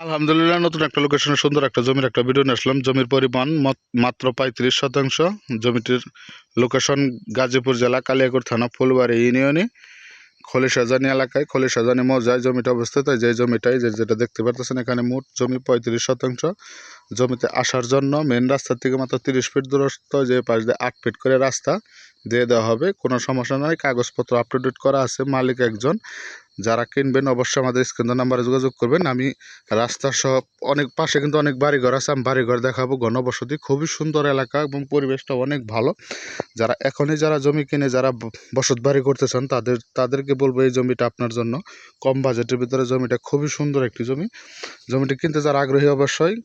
আলহামদুলিল্লাহ, নতুন একটা লোকেশনে সুন্দর একটা জমির একটা ভিডিও নিয়ে আসলাম। জমির পরিমাণ মাত্র পঁয়ত্রিশ শতাংশ। জমিটির লোকেশন গাজীপুর জেলা কালিয়াগর থানা, ফুলবাড়ি ইউনিয়নে খলিশাজানি এলাকায়, খলিশাজানি মৌজায় জমিটা অবস্থিত। যে জমিটাই, যে যেটা দেখতে পারতেছেন, এখানে মোট জমি পঁয়ত্রিশ শতাংশ। জমিতে আসার জন্য মেন রাস্তা থেকে মাত্র তিরিশ ফিট দূরত্ব, যে পাশ দিয়ে আট ফিট করে রাস্তা দিয়ে দেওয়া হবে। কোনো সমস্যা নয় কাগজপত্র আপ টু ডেট করা আছে, মালিক একজন। যারা কিনবেন অবশ্যই আমাদের স্ক্রিন নাম্বারে যোগাযোগ করবেন। আমি রাস্তা সব অনেক পাশে কিন্তু অনেক বাড়িঘর আছে, আমি বাড়িঘর দেখাবো। ঘনবসতি খুবই সুন্দর এলাকা এবং পরিবেশটা অনেক ভালো। যারা এখনই যারা জমি কিনে যারা বসত বাড়ি করতে চান, তাদের, তাদেরকে বলব এই জমিটা আপনার জন্য। কম বাজেটের ভিতরে জমিটা খুবই সুন্দর একটি জমি। জমিটি কিনতে যারা আগ্রহী অবশ্যই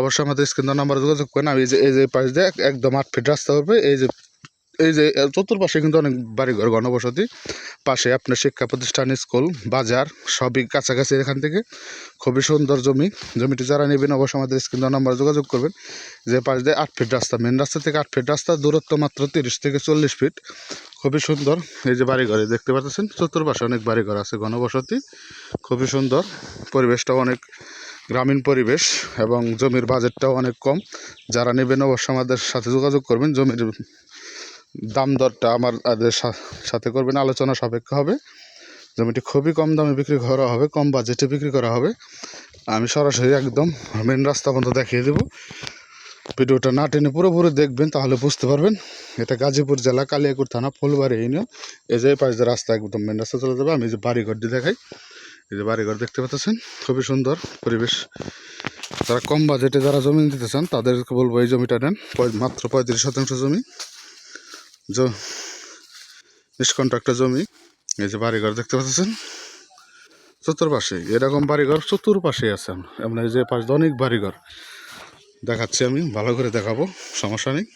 অবশ্যই আমাদের স্ক্রিন নাম্বারে যোগাযোগ করেন। আমি এই যে এই যে পাশ দিয়ে একদম আট ফিট রাস্তা হবে এই যে এই যে চতুর্পাশে কিন্তু অনেক বাড়িঘর ঘনবসতি পাশে আপনার শিক্ষা প্রতিষ্ঠান, স্কুল, বাজার, সবই কাছাকাছি এখান থেকে। খুবই সুন্দর জমি। জমিটি যারা নেবেন অবশ্যই আমাদের স্ক্রিন নাম্বার যোগাযোগ করবেন। যে পাশ দিয়ে আট ফিট রাস্তা মেন রাস্তা থেকে আট ফিট রাস্তা, দূরত্ব মাত্র তিরিশ থেকে চল্লিশ ফিট। খুবই সুন্দর। এই যে বাড়িঘর দেখতে পাচ্ছেন, চতুর্পাশে অনেক বাড়িঘর আছে ঘনবসতি খুবই সুন্দর। পরিবেশটাও অনেক গ্রামীণ পরিবেশ এবং জমির বাজেটটাও অনেক কম। যারা নেবেন অবশ্যই আমাদের সাথে যোগাযোগ করবেন। জমির দাম দরটা আমার সা- সাথে করবেন। আলোচনা সাপেক্ষ হবে। জমিটি খুবই কম দামে বিক্রি করা হবে, কম বাজেটে বিক্রি করা হবে। আমি সরাসরি একদম মেন রাস্তা পর্যন্ত দেখিয়ে দেবো। ভিডিওটা না টেনে পুরোপুরি দেখবেন, তাহলে বুঝতে পারবেন। এটা গাজীপুর জেলা কালিয়াকুর থানা, ফুলবাড়ি ইউনিয়ন। এই যে পাশ রাস্তা একদম মেন রাস্তা চলে যাবে। আমি যে বাড়িঘরটি দেখাই এই যে বাড়িঘর দেখতে পাচ্ছেন, খুবই সুন্দর পরিবেশ। যারা কম বাজেটে যারা জমি দিতে চান, তাদেরকে বলব এই জমিটা নেন। মাত্র পঁয়ত্রিশ শতাংশ জমি। নিষ্কণ্ঠ একটা জমি। এই যে বাড়িঘর দেখতে পাচ্ছেন। চতুর্পাশে, এরকম বাড়িঘর চতুর্পাশে আছে আপনার এই যে পাশে অনেক বাড়িঘর। দেখাচ্ছি আমি, ভালো করে দেখাবো, সমস্যা নেই।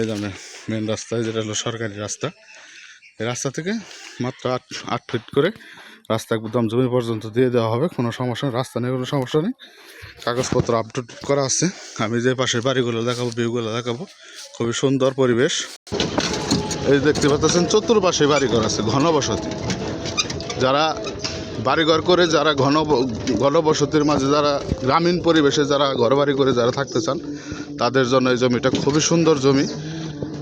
এই জন্য মেন রাস্তায় যেটা হলো সরকারি রাস্তা। এই রাস্তা থেকে মাত্র আট আট ফিট করে রাস্তা একদম জমি পর্যন্ত দিয়ে দেওয়া হবে, কোনো সমস্যা নেই, রাস্তা নেই, কোনো সমস্যা নেই। কাগজপত্র আপডেট করা আছে, আমি যে পাশের বাড়িগুলো দেখাবো ভিউগুলো দেখাবো, খুবই সুন্দর পরিবেশ। এই দেখতে পাচ্ছেন, চতুর্পাশে বাড়িঘর আছে, ঘনবসতি। যারা বাড়িঘর করে, যারা ঘন, ঘনবসতির মাঝে যারা গ্রামীণ পরিবেশে যারা ঘরবাড়ি করে যারা থাকতে চান, তাদের জন্য এই জমিটা খুবই সুন্দর জমি।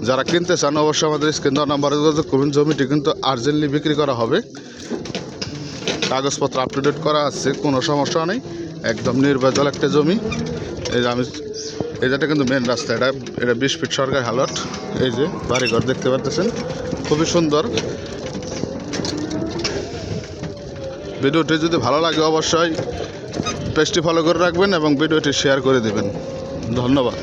যারা কিনতে চান, অবশ্যই আমাদের স্ক্রিন নাম্বারে যোগাযোগ জমিটি কিন্তু আর্জেন্টলি বিক্রি করা হবে। কাগজপত্র আপ টু ডেট করা আছে, কোনো সমস্যা নেই। একদম নির্ভেজাল একটা জমি। এই যে আমি এই যেটা কিন্তু মেন রাস্তা, এটা এটা বিশ ফিট সরকারি হালট। এই যে বাড়িঘর দেখতে পাচ্ছেন খুবই সুন্দর। ভিডিওটি যদি ভালো লাগে অবশ্যই পেজটি ফলো করে রাখবেন এবং ভিডিওটি শেয়ার করে দেবেন। ধন্যবাদ।